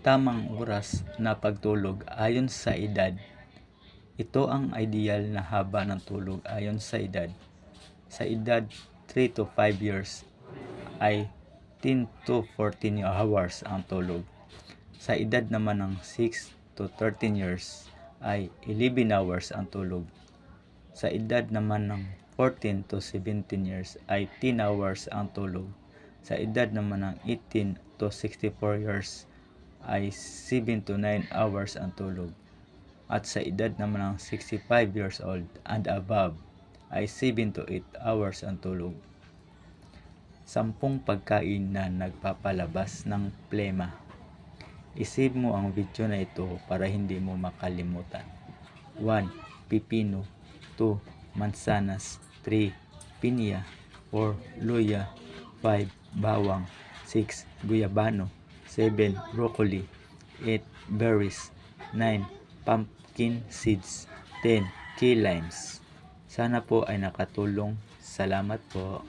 tamang oras na pagtulog ayon sa edad. Ito ang ideal na haba ng tulog ayon sa edad. Sa edad 3 to 5 years ay 10 to 14 hours ang tulog. Sa edad naman ng 6 to 13 years ay 11 hours ang tulog. Sa edad naman ng 14 to 17 years ay 10 hours ang tulog. Sa edad naman ng 18 to 64 years ay 7 to 9 hours ang tulog. At sa edad naman ng 65 years old and above ay 7 to 8 hours ang tulog. Sampung pagkain na nagpapalabas ng plema. Isave mo ang video na ito para hindi mo makalimutan. 1. Pipino 2. Mansanas 3. Pinya 4. Luya 5. Bawang 6. Guyabano 7. Broccoli 8. Berries 9. Pumpkin seeds 10. Key limes Sana po ay nakatulong. Salamat po.